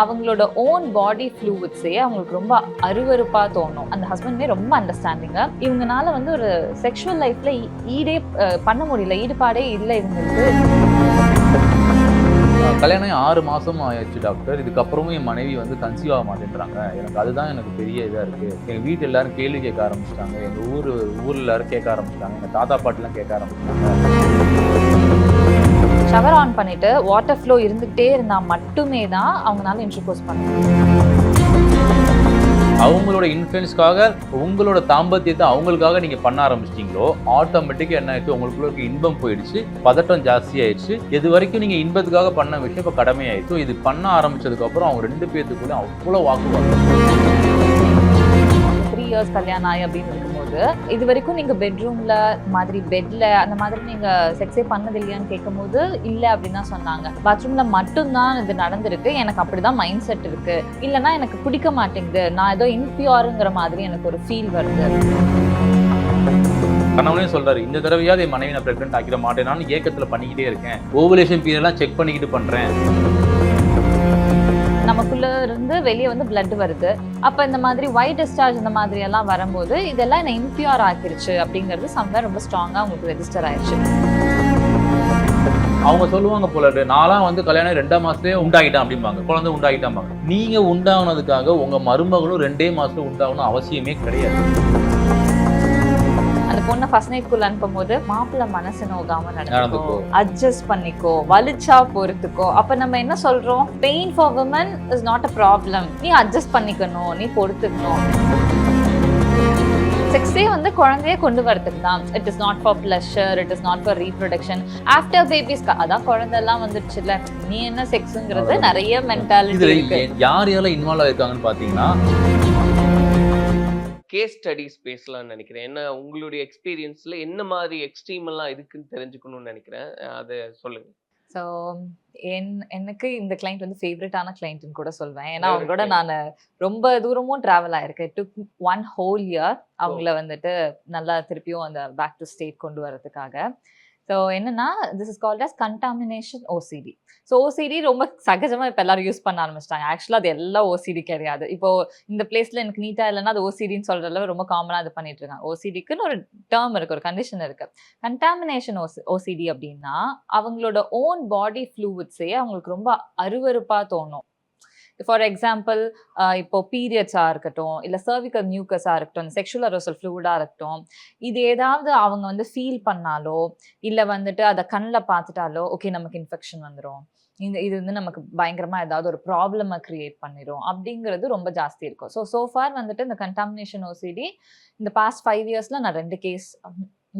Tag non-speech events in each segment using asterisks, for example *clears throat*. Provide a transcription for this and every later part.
அவங்களோட ஓன் பாடி ஃப்ளூவிட்ஸே அவங்களுக்கு ரொம்ப அருவருப்பா தோணும். அந்த ஹஸ்பண்ட்மே ரொம்ப அண்டர்ஸ்டாண்டிங்காக இவங்கனால வந்து ஒரு செக்ஷுவல் லைஃப்ல ஈடே பண்ண முடியல. ஈடுபாடே இல்லை இவங்களுக்கு. கல்யாணம் ஆறு மாதம் ஆயிடுச்சு டாக்டர் இதுக்கப்புறமும் என் மனைவி வந்து கன்சீவ் ஆக மாட்டேன்றாங்க. எனக்கு அதுதான் எனக்கு பெரிய இதாக இருக்குது எங்கள் வீட்டு எல்லாரும் கேள்வி கேட்க ஆரம்பிச்சிட்டாங்க. எங்கள் ஊர் ஊர்ல எல்லாரும் கேட்க ஆரம்பிச்சிட்டாங்க. எங்கள் தாத்தா பாட்டிலாம் கேட்க ஆரம்பிச்சிட்டாங்க. ஷவர் ஆன் பண்ணிட்டு வாட்டர் ஃப்ளோ இருந்துகிட்டே இருந்தா மட்டுமே தான் அவங்களால இன்டர்கோர்ஸ் பண்ண அவங்களோட இன்ஃப்ளூயன்ஸ்க்காக உங்களோட தாம்பத்தியத்தை அவங்களுக்காக நீங்க பண்ண ஆரம்பிச்சிட்டீங்களோ ஆட்டோமேட்டிக்காக என்ன ஆயிடுச்சு? உங்களுக்குள்ள இருக்க இன்பம் போயிடுச்சு பதட்டம் ஜாஸ்தி ஆயிடுச்சு. இது வரைக்கும் நீங்க இன்பத்துக்காக பண்ண விஷயம் இப்போ கடமை ஆயிடுச்சு இது பண்ண ஆரம்பிச்சதுக்கு அப்புறம் அவங்க ரெண்டு பேர்த்துக்குள்ள அவ்வளோ வாக்குவாதம். த்ரீ இயர்ஸ் கல்யாணம் ஆகி அப்படின்னு இருக்கு. இது வரைக்கும் நீங்க பெட்ரூம்ல மாதிரி பெட்ல அந்த மாதிரி நீங்க செக்ஸே பண்ணது இல்லையான்னு கேட்கும்போது இல்ல அப்படின்னு தான் சொன்னாங்க. பாத்ரூம்ல மட்டும்தான் இது நடந்திருக்கு. எனக்கு அப்படிதான் மைண்ட் செட் இருக்கு. இல்லைன்னா எனக்கு பிடிக்க மாட்டேங்குது. நான் ஏதோ இன்பியூருங்கிற மாதிரி எனக்கு ஒரு ஃபீல் வருது. கணவனே சொல்றாரு இந்த தடவையாவது என் மனைவி நான் பிரெக்னென்ட் ஆக்கிட மாட்டேன். நான் ஏக்கத்துல பண்ணிக்கிட்டே இருக்கேன். ஓவலேஷன் பீரியட்லாம் செக் பண்ணிக்கிட்டு பண்றேன். இருந்து வெளியே வந்து பிளட் வருது. அப்போ இந்த மாதிரி ஒயிட் டிஸ்சார்ஜ் இந்த மாதிரி எல்லாம் வரும்போது இதெல்லாம் என்ன இம்ப்யூர் ஆக்கிருச்சு அப்படிங்கிறது சம்வேர் ரொம்ப ஸ்ட்ராங்காக உங்களுக்கு ரெஜிஸ்டர் ஆயிடுச்சு அவங்க சொல்லுவாங்க போல நான்லாம் வந்து கல்யாணம் ரெண்டாம் மாசத்துலயே உண்டாகிட்டேன் அப்படிம்பாங்க. குழந்தை உண்டாகிட்டாம்பாங்க. நீங்க உண்டாகுனதுக்காக உங்க மருமகளும் ரெண்டே மாசத்துல உண்டாகணும் அவசியமே கிடையாது. பொண்ணை ஃபர்ஸ்ட் நைட்குள்ள அனுப்பும் போது மாப்பிள்ளை மனசு நோகாம நடந்துக்கோ. அட்ஜஸ்ட் பண்ணிக்கோ. வலிச்சா பொறுத்துக்கோ. அப்ப நம்ம என்ன சொல்றோம்? Pain for women is not a problem நீ அட்ஜஸ்ட் பண்ணிக்கணும். நீ பொறுத்துக்கணும். செக்ஸே வந்து குழந்தைய கொண்டு வரதுக்கு தான். It is not for pleasure it is not for reproduction after babies அதான் குழந்தை எல்லாம் வந்துடுச்சுல்ல நீ என்ன செக்ஸுங்கிறது நிறைய மென்டாலிட்டி இருக்கு. யார் யாரெல்லாம் இன்வால்வ் ஆயிருக்காங்கன்னு பாத்தீங்கன்னா கேஸ் ஸ்டடிஸ் பேசலாம்னு நினைக்கிறேன். என்ன உங்களுடைய எக்ஸ்பீரியன்ஸ்ல என்ன மாதிரி எக்ஸ்ட்ரீம் எல்லாம் இருக்குன்னு தெரிஞ்சுக்கணும்னு நினைக்கிறேன். அதை சொல்லுங்க. ஸோ என் எனக்கு இந்த கிளைண்ட் வந்து ஃபேவரட்டான கிளைண்ட்னு கூட சொல்வேன். ஏன்னா அவங்களோட. நான் ரொம்ப தூரமும் ட்ராவல் ஆயிருக்கேன். டு ஒன் ஹோல் இயர் அவங்கள வந்துட்டு நல்லா திருப்பியும் அந்த பேக் டு ஸ்டேட் கொண்டு வரதுக்காக ஸோ என்னன்னா this is called as contamination OCD so OCD ரொம்ப சகஜமாக இப்போ எல்லாரும் யூஸ் பண்ண ஆரம்பிச்சிட்டாங்க. ஆக்சுவலாக அது எல்லாம் ஓசிடி கிடையாது. இப்போ இந்த பிளேஸ்ல எனக்கு நீட்டாக இல்லைன்னா அது ஓசிடின்னு சொல்கிற அளவு ரொம்ப காமனாக இது பண்ணிட்டு இருக்காங்க. ஓசிடிக்குன்னு ஒரு டேர்ம் இருக்கு ஒரு கண்டிஷன் இருக்கு. கண்டாமினேஷன் ஓசி ஓசிடி அப்படின்னா அவங்களோட ஓன் பாடி ஃப்ளூவிட்ஸே அவங்களுக்கு ரொம்ப அருவறுப்பாக தோணும். ஃபார் எக்ஸாம்பிள் uh, இப்போ பீரியட்ஸாக இருக்கட்டும் இல்லை சர்விக்கல் மியூக்கஸாக இருக்கட்டும் செக்ஷுவல் அரோசல் ஃப்ளூடாக இருக்கட்டும் இது ஏதாவது அவங்க வந்து ஃபீல் பண்ணாலோ இல்லை வந்துட்டு அதை கண்ணில் பார்த்துட்டாலோ ஓகே நமக்கு இன்ஃபெக்ஷன் வந்துடும் இந்த இது வந்து நமக்கு பயங்கரமாக ஏதாவது ஒரு ப்ராப்ளமை க்ரியேட் பண்ணிடும் அப்படிங்கிறது ரொம்ப ஜாஸ்தி இருக்கும். ஸோ சோஃபார் வந்துட்டு இந்த கண்டாமினேஷன் ஓசிடி இந்த பாஸ்ட் ஃபைவ் இயர்ஸில் நான் ரெண்டு கேஸ்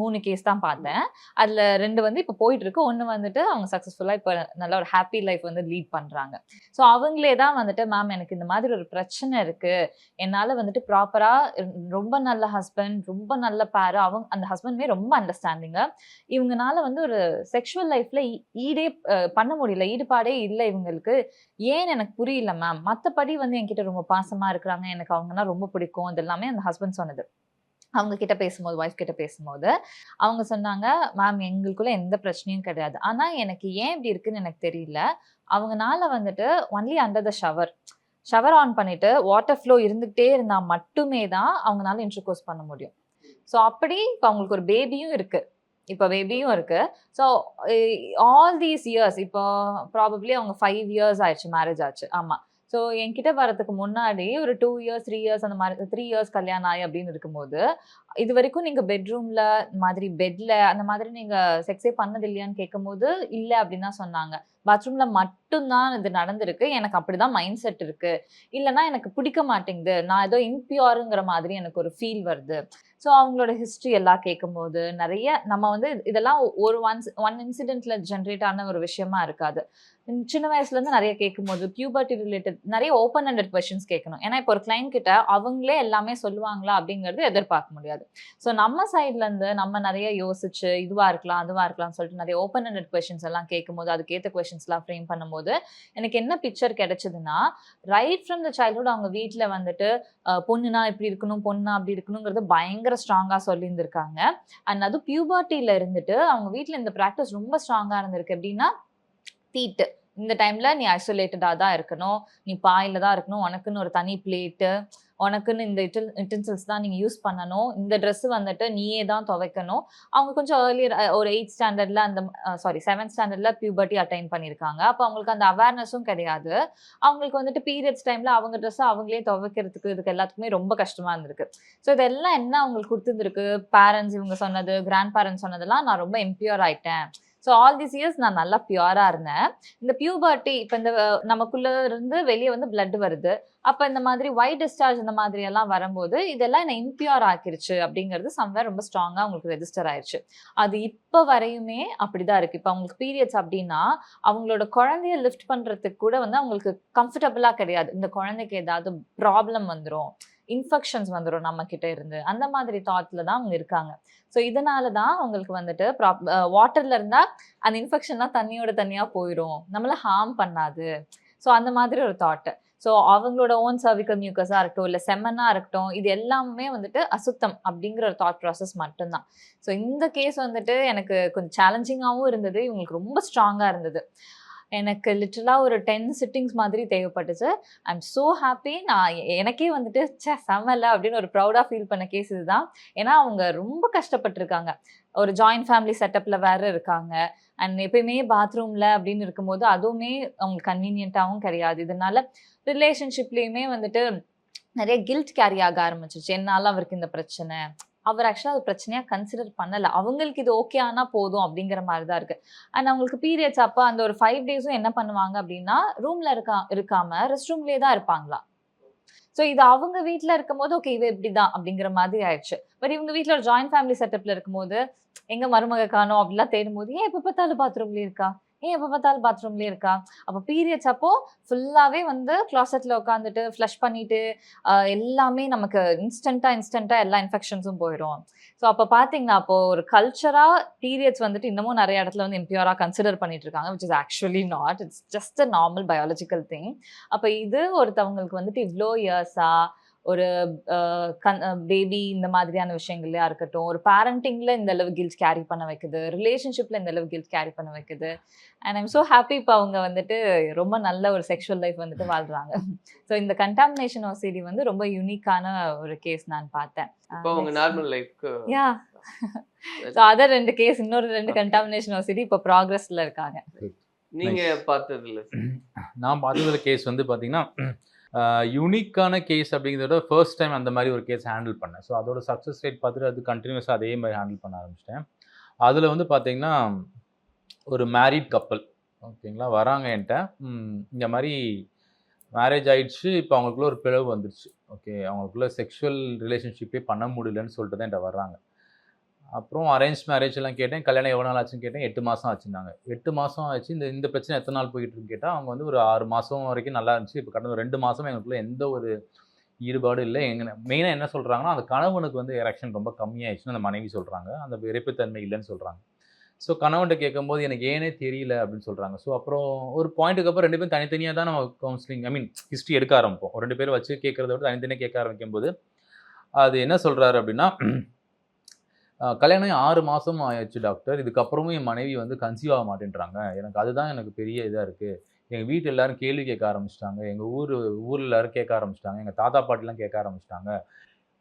மூணு கேஸ் தான் பார்த்தேன். அதில் ரெண்டு வந்து இப்போ போயிட்டு இருக்கு ஒன்று வந்துட்டு அவங்க சக்ஸஸ்ஃபுல்லாக இப்போ நல்ல ஒரு ஹாப்பி லைஃப் வந்து லீட் பண்ணுறாங்க ஸோ அவங்களே தான் வந்துட்டு மேம் எனக்கு இந்த மாதிரி ஒரு பிரச்சனை இருக்குது என்னால் வந்துட்டு ப்ராப்பராக ரொம்ப நல்ல ஹஸ்பண்ட் ரொம்ப நல்ல பேரு அவங்க அந்த ஹஸ்பண்ட்மே ரொம்ப அண்டர்ஸ்டாண்டிங்க இவங்கனால வந்து ஒரு செக்ஷுவல் லைஃப்பில் ஈடே பண்ண முடியல. ஈடுபாடே இல்லை இவங்களுக்கு. ஏன்னு எனக்கு புரியல மேம் மற்றபடி வந்து என்கிட்ட ரொம்ப பாசமாக இருக்கிறாங்க. எனக்கு அவங்கன்னா ரொம்ப பிடிக்கும். இது எல்லாமே அந்த ஹஸ்பண்ட் சொன்னது. அவங்க கிட்ட பேசும்போது ஒய்ஃப் கிட்ட பேசும்போது அவங்க சொன்னாங்க மேம் எங்களுக்குள்ள எந்த பிரச்சனையும் கிடையாது. ஆனா எனக்கு ஏன் இப்படி இருக்குன்னு எனக்கு தெரியல. அவங்கனால வந்துட்டு only under the shower shower on பண்ணிட்டு வாட்டர் ஃப்ளோ இருந்துகிட்டே இருந்தா மட்டுமே தான் அவங்கனால இன்ட்ரகோஸ் பண்ண முடியும். ஸோ அப்படி இப்போ அவங்களுக்கு ஒரு பேபியும் இருக்கு. Eh, இப்போ பேபியும் இருக்கு. ஸோ ஆல் தீஸ் இயர்ஸ் இப்போ ப்ராபப்ளி அவங்க ஃபைவ் இயர்ஸ் ஆயிடுச்சு மேரேஜ் ஆச்சு. ஆமாம் ஸோ என்கிட்ட வரதுக்கு முன்னாடி ஒரு டூ இயர்ஸ் த்ரீ இயர்ஸ் அந்த மாதிரி த்ரீ இயர்ஸ் கல்யாணம் ஆகி அப்படின்னு இருக்கும்போது இது வரைக்கும் நீங்க பெட்ரூம்ல மாதிரி பெட்ல அந்த மாதிரி நீங்க செக்ஸே பண்ணது இல்லையான்னு கேட்கும்போது இல்லை அப்படின்னு தான் சொன்னாங்க. பாத்ரூம்ல மட்டும்தான் இது நடந்திருக்கு. எனக்கு அப்படிதான் மைண்ட் செட் இருக்கு. இல்லைன்னா எனக்கு பிடிக்க மாட்டேங்குது. நான் ஏதோ இன்பியூருங்கிற மாதிரி எனக்கு ஒரு ஃபீல் வருது. ஸோ அவங்களோட ஹிஸ்ட்ரி எல்லாம் கேட்கும்போது நிறைய நம்ம வந்து இதெல்லாம் ஒரு ஒன்ஸ் ஒன் இன்சிடென்ட்ல ஜென்ரேட் ஆன ஒரு விஷயமா இருக்காது. சின்ன வயசுல இருந்து நிறைய கேட்கும்போது பியூபர்ட்டி ரிலேட்டட் நிறைய ஓப்பன் ஹண்டட் கொஷின்ஸ் கேட்கணும். ஏன்னா இப்போ ஒரு கிளைண்ட் கிட்ட அவங்களே எல்லாமே சொல்லுவாங்களா அப்படிங்கிறது எதிர்பார்க்க முடியாது. ஸோ நம்ம சைட்லேருந்து நம்ம நிறைய யோசிச்சு இதுவாக இருக்கலாம் அதுவாக இருக்கலாம்னு சொல்லிட்டு நிறைய ஓப்பன் ஹண்டட் கொஷின்ஸ் எல்லாம் கேட்கும்போது அதுக்கேற்ற கொஷின்ஸ்லாம் ஃப்ரேம் பண்ணும்போது எனக்கு என்ன பிக்சர் கிடைச்சதுன்னா ரைட் ஃப்ரம் த சைல்ட்ஹுட் அவங்க வீட்டில் வந்துட்டு பொண்ணுனா இப்படி இருக்கணும் பொண்ணுனா அப்படி இருக்கணுங்கிறது பயங்கர ஸ்ட்ராங்காக சொல்லியிருந்திருக்காங்க. அண்ட் அது பியூபர்ட்டியில் இருந்துட்டு அவங்க வீட்டில் இந்த ப்ராக்டிஸ் ரொம்ப ஸ்ட்ராங்காக இருந்திருக்கு. எப்படின்னா தீட்டு. இந்த டைம்ல நீ ஐசோலேட்டடாக தான் இருக்கணும். நீ பாயில தான் இருக்கணும். உனக்குன்னு ஒரு தனி பிளேட்டு உனக்குன்னு இந்த இட்டில் இட்டன்சில்ஸ் தான் நீங்கள் யூஸ் பண்ணணும். இந்த ட்ரெஸ்ஸு வந்துட்டு நீயே தான் துவைக்கணும். அவங்க கொஞ்சம் ஏர்லியர் ஒரு எயிட் ஸ்டாண்டர்டில் அந்த சாரி செவன்த் ஸ்டாண்டர்டில் பியூபர்ட்டி அட்டைன் பண்ணியிருக்காங்க அப்போ அவங்களுக்கு அந்த அவேர்னஸும் கிடையாது. அவங்களுக்கு வந்துட்டு பீரியட்ஸ் டைமில் அவங்க ட்ரெஸ்ஸை அவங்களே துவைக்கிறதுக்கு இதுக்கு எல்லாத்துக்குமே ரொம்ப கஷ்டமாக இருந்திருக்கு. ஸோ இதெல்லாம் என்ன அவங்களுக்கு கொடுத்துருந்துருக்கு? பேரண்ட்ஸ் இவங்க சொன்னது கிராண்ட் பேரண்ட்ஸ் சொன்னதெல்லாம் நான் ரொம்ப இம்பியூர் ஆயிட்டேன். ஸோ ஆல் திஸ் இயர்ஸ் நான் நல்லா பியூராக இருந்தேன். இந்த பியூபர்ட்டி இப்போ இந்த நமக்குள்ளே இருந்து வெளியே வந்து பிளட் வருது. அப்போ இந்த மாதிரி ஒயிட் டிஸ்சார்ஜ் இந்த மாதிரி எல்லாம் வரும்போது இதெல்லாம் என்னை இம்பியூர் ஆக்கிருச்சு அப்படிங்கிறது சம்வேர் ரொம்ப ஸ்ட்ராங்காக உங்களுக்கு ரெஜிஸ்டர் ஆயிடுச்சு அது இப்போ வரையுமே அப்படிதான் இருக்குது இப்போ அவங்களுக்கு பீரியட்ஸ் அப்படின்னா அவங்களோட குழந்தைய லிஃப்ட் பண்ணுறதுக்கு கூட வந்து அவங்களுக்கு கம்ஃபர்டபுளாக கிடையாது. இந்த குழந்தைக்கு ஏதாவது ப்ராப்ளம் வந்துடும் இன்ஃபெக்ஷன்ஸ் வந்துடும் நம்ம கிட்ட இருந்து. அந்த மாதிரி தாட்ல தான் அவங்க இருக்காங்க. ஸோ இதனால தான் அவங்களுக்கு வந்துட்டு ப்ராப் வாட்டர்ல இருந்தா அந்த இன்ஃபெக்ஷன்லாம் தண்ணியோட தனியாக போயிடும் நம்மள ஹார்ம் பண்ணாது. ஸோ அந்த மாதிரி ஒரு தாட்டு ஸோ அவங்களோட ஓன் சர்விக்கல் மியூக்கஸாக இருக்கட்டும் இல்லை செம்மனாக இருக்கட்டும் இது எல்லாமே வந்துட்டு அசுத்தம் அப்படிங்கிற ஒரு தாட் ப்ராசஸ் மட்டும்தான். ஸோ இந்த கேஸ் வந்துட்டு எனக்கு கொஞ்சம் சேலஞ்சிங்காகவும் இருந்தது. இவங்களுக்கு ரொம்ப ஸ்ட்ராங்காக இருந்தது. எனக்கு லிட்டரலாக ஒரு டென் சிட்டிங்ஸ் மாதிரி தேவைப்பட்டுச்சு. ஐ எம் ஸோ ஹாப்பி நான் எனக்கே வந்துட்டு ச்சே செமலை அப்படின்னு ஒரு ப்ரௌடாக ஃபீல் பண்ண கேஸ் இதுதான். ஏன்னா அவங்க ரொம்ப கஷ்டப்பட்டிருக்காங்க. ஒரு ஜாயிண்ட் ஃபேமிலி செட்டப்பில் வேறு இருக்காங்க. அண்ட் எப்பயுமே பாத்ரூமில் அப்படின்னு இருக்கும்போது அதுவுமே அவங்களுக்கு கன்வீனியண்ட்டாகவும் கிடையாது. இதனால ரிலேஷன்ஷிப்லேயுமே வந்துட்டு நிறைய கில்ட் கேரி ஆக ஆரம்பிச்சிருச்சு. என்னால் அவருக்கு இந்த பிரச்சனை? அவர் ஆக்சுவலாக அது பிரச்சனையாக கன்சிடர் பண்ணலை. அவங்களுக்கு இது ஓகே ஆனால் போதும் அப்படிங்கிற மாதிரி தான் இருக்குது அண்ட் அவங்களுக்கு பீரியட்ஸ் அப்போ அந்த ஒரு ஃபைவ் டேஸும் என்ன பண்ணுவாங்க அப்படின்னா ரூமில் இருக்கா இருக்காம ரெஸ்ட் ரூம்லேயே தான் இருப்பாங்களா? ஸோ இது அவங்க வீட்டில் இருக்கும்போது ஓகே இவ இப்படி தான் அப்படிங்கிற மாதிரி ஆயிடுச்சு. பட் இவங்க வீட்டில் ஒரு ஜாயிண்ட் ஃபேமிலி செட்டப்பில் இருக்கும்போது எங்கே மருமக காணோம் அப்படிலாம் தேடும்போது ஏன் எப்போ பார்த்தாலும் பாத்ரூம்லேயே இருக்கா? ஏன் எப்போ பார்த்தாலும் பாத்ரூம்லேயே இருக்கா? அப்போ பீரியட்ஸ் அப்போ ஃபுல்லாகவே வந்து கிளாசெட்டில் உட்காந்துட்டு ஃப்ளஷ் பண்ணிட்டு எல்லாமே நமக்கு இன்ஸ்டண்ட்டாக இன்ஸ்டண்ட்டாக எல்லா இன்ஃபெக்ஷன்ஸும் போயிடும் ஸோ அப்போ பார்த்தீங்கன்னா அப்போ ஒரு கல்ச்சராக பீரியட்ஸ் வந்துட்டு இன்னமும் நிறைய இடத்துல வந்து இம்பியூராக கன்சிடர் பண்ணிட்டு இருக்காங்க which is actually not it's just a normal biological thing அப்போ இது ஒருத்தவங்களுக்கு வந்துட்டு இவ்வளோ இயர்ஸாக ஒரு பேபி இந்த மாதிரியான விஷயங்கள்லையா இருக்கட்டும் ஒரு பேரண்டிங்கில் இந்த அளவு கில்ட் கேரி பண்ண வைக்குது ரிலேஷன்ஷிப்பில் இந்த அளவு கில்ட் கேரி பண்ண வைக்குது. அண்ட் ஐம் ஸோ ஹாப்பி இப்போ அவங்க வந்துட்டு ரொம்ப நல்ல ஒரு செக்ஷுவல் லைஃப் வந்துட்டு வாழ்றாங்க. ஸோ இந்த கண்டாமினேஷன் ஓசிடி வந்து ரொம்ப யூனிக்கான ஒரு கேஸ் நான் பார்த்தேன். யா ஸோ அதர் ரெண்டு கேஸ் இன்னொரு ரெண்டு கண்டாமினேஷன் ஓசிடி இப்போ ப்ராக்ரஸ்ல இருக்காங்க. நீங்க பார்த்ததுல *clears throat* நான் பார்த்ததுல கேஸ் வந்து பார்த்தீங்கன்னா யூனிக்கான கேஸ் அப்படிங்கிறத விட ஃபர்ஸ்ட் டைம் அந்த மாதிரி ஒரு கேஸ் ஹேண்டில் பண்ணேன். ஸோ அதோட சக்ஸஸ் ரேட் பார்த்துட்டு அது கண்டினியூஸாக அதே மாதிரி ஹேண்டில் பண்ண ஆரம்பிச்சிட்டேன். அதில் வந்து பார்த்தீங்கன்னா ஒரு மேரிட் கப்பல் ஓகேங்களா? வராங்க என்கிட்ட. இந்த மாதிரி மேரேஜ் ஆகிடுச்சு இப்போ அவங்களுக்குள்ள ஒரு பிளவு வந்துருச்சு. ஓகே அவங்களுக்குள்ள செக்ஷுவல் ரிலேஷன்ஷிப்பே பண்ண முடியலன்னு சொல்லிட்டு தான் என்கிட்ட வர்றாங்க. அப்புறம் அரேஞ்ச் மேரேஜ் எல்லாம் கேட்டேன். கல்யாணம் எவ்வளோ நாள் ஆச்சுன்னு கேட்டேன். எட்டு மாதம் ஆச்சுன்னாங்க. எட்டு மாதம் ஆச்சு. இந்த இந்த பிரச்சனை எத்தனை நாள் போயிட்டு இருக்குன்னு கேட்டால் அவங்க வந்து ஒரு ஆறு மாதம் வரைக்கும் நல்லா இருந்துச்சு. இப்போ கடந்த ரெண்டு மாதம் எங்களுக்குள்ள எந்த ஒரு ஈடுபாடு இல்லை. எங்க மெயினாக என்ன சொல்கிறாங்கன்னா அந்த கணவனுக்கு வந்து எரெக்ஷன் ரொம்ப கம்மியாயிடுச்சுன்னு அந்த மனைவி சொல்கிறாங்க அந்த விரைப்புத்தன்மை இல்லைன்னு சொல்கிறாங்க ஸோ கணவன்கிட்ட கேட்கும்போது எனக்கு ஏனே தெரியல அப்படின்னு சொல்கிறாங்க ஸோ அப்புறம் ஒரு பாயிண்ட்டுக்கு அப்புறம் ரெண்டு பேரும் தனித்தனியாக தான் நம்ம கவுன்சிலிங் ஐ மீன் ஹிஸ்ட்ரி எடுக்க ஆரம்பிப்போம். ரெண்டு பேரும் வச்சு கேட்குறத விட தனித்தனியாக கேட்க ஆரம்பிக்கும் போது அது என்ன சொல்கிறாரு அப்படின்னா கல்யாணம் ஆறு மாதம் ஆயிடுச்சு டாக்டர். இதுக்கப்புறமும் என் மனைவி வந்து கன்சீவ் ஆக மாட்டேன்றாங்க. எனக்கு அதுதான் எனக்கு பெரிய இதாக இருக்குது எங்கள் வீட்டு எல்லாரும் கேள்வி கேட்க ஆரம்பிச்சிட்டாங்க. எங்கள் ஊர் ஊரில் எல்லாரும் கேட்க ஆரம்பிச்சிட்டாங்க. எங்கள் தாத்தா பாட்டிலாம் கேட்க ஆரம்பிச்சிட்டாங்க.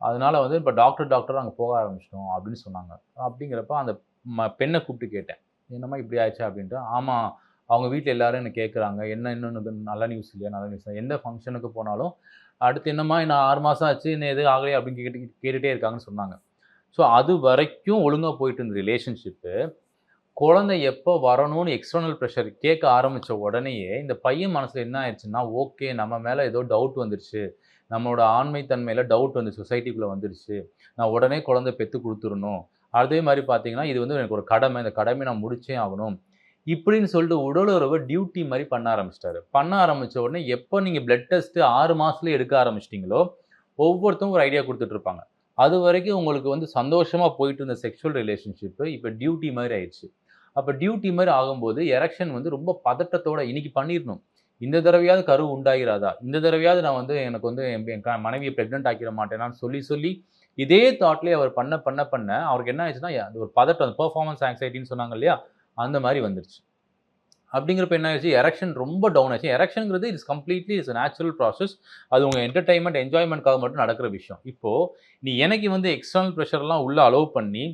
அதனால வந்து இப்போ டாக்டர் டாக்டர் அங்கே போக ஆரம்பிச்சிட்டோம் அப்படின்னு சொன்னாங்க. அப்படிங்கிறப்ப அந்த ம பெண்ணை கூப்பிட்டு கேட்டேன். என்னம்மா இப்படி ஆயிடுச்சா அப்படின்ட்டு. ஆமாம் அவங்க வீட்டில் எல்லாரும் என்ன கேட்குறாங்க என்ன இன்னொன்று நல்ல நியூஸ் இல்லையா? நல்ல நியூஸ் எந்த ஃபங்க்ஷனுக்கு போனாலும் அடுத்து என்னம்மா நான் ஆறு மாதம் ஆச்சு. என்ன எது ஆகலையா? அப்படின்னு கேட்டு கேட்டுகிட்டே இருக்காங்கன்னு சொன்னாங்க. ஸோ அது வரைக்கும் ஒழுங்காக போயிட்டு இருந்த ரிலேஷன்ஷிப்பு குழந்தை எப்போ வரணும்னு எக்ஸ்டர்னல் ப்ரெஷர் கேட்க ஆரம்பித்த உடனேயே இந்த பையன் மனசில் என்ன ஆயிடுச்சுன்னா ஓகே நம்ம மேலே ஏதோ டவுட் வந்துருச்சு. நம்மளோட ஆண்மைத்தன்மையில் டவுட் வந்து சொசைட்டிக்குள்ளே வந்துருச்சு. நான் உடனே குழந்தை பெற்று கொடுத்துடணும். அதே மாதிரி பார்த்தீங்கன்னா இது வந்து எனக்கு ஒரு கடமை இந்த கடமை நான் முடிச்சே ஆகணும். இப்படின்னு சொல்லிட்டு உடலுறவை டியூட்டி மாதிரி பண்ண ஆரம்பிச்சிட்டாரு. பண்ண ஆரம்பித்த உடனே எப்போ நீங்கள் பிளட் டெஸ்ட்டு ஆறு மாதத்துல எடுக்க ஆரம்பிச்சிட்டிங்களோ ஒவ்வொருத்தரும் ஒரு ஐடியா கொடுத்துட்ருப்பாங்க அது வரைக்கும் உங்களுக்கு வந்து சந்தோஷமாக போயிட்டு இருந்த செக்ஷுவல் ரிலேஷன்ஷிப்பு இப்போ டியூட்டி மாதிரி ஆயிடுச்சு. அப்போ டியூட்டி மாதிரி ஆகும்போது எரெக்ஷன் வந்து ரொம்ப பதட்டத்தோட இன்னைக்கு பண்ணிடணும். இந்த தடவையாவது கரு உண்டாகிறாதா இந்த தடவையாவது நான் வந்து எனக்கு வந்து என் என் க- மனைவியை ப்ரெக்னென்ட் ஆக்கிட மாட்டேனான்னு சொல்லி சொல்லி இதே தாட்லேயே அவர் பண்ண பண்ண பண்ண அவருக்கு என்ன ஆயிடுச்சுன்னா ஒரு பதட்டம் அந்த பெர்ஃபார்மன்ஸ் ஆங்ஸைட்டின்னு சொன்னாங்க இல்லையா? அந்த மாதிரி வந்துருச்சு. அப்படிங்கிறப்ப என்ன ஆயிடுச்சு? எரெக்ஷன் ரொம்ப டவுன் ஆச்சு எரக்ஷனுங்கிறது it's completely it's natural process அது உங்கள் என்டர்டைன்மெண்ட் என்ஜாய்மெண்ட்காக மட்டும் நடக்கிற விஷயம். இப்போ நீ எனக்கு வந்து எக்ஸ்டர்னல் ப்ரெஷர்லாம் உள்ளே அலோவ் பண்ணி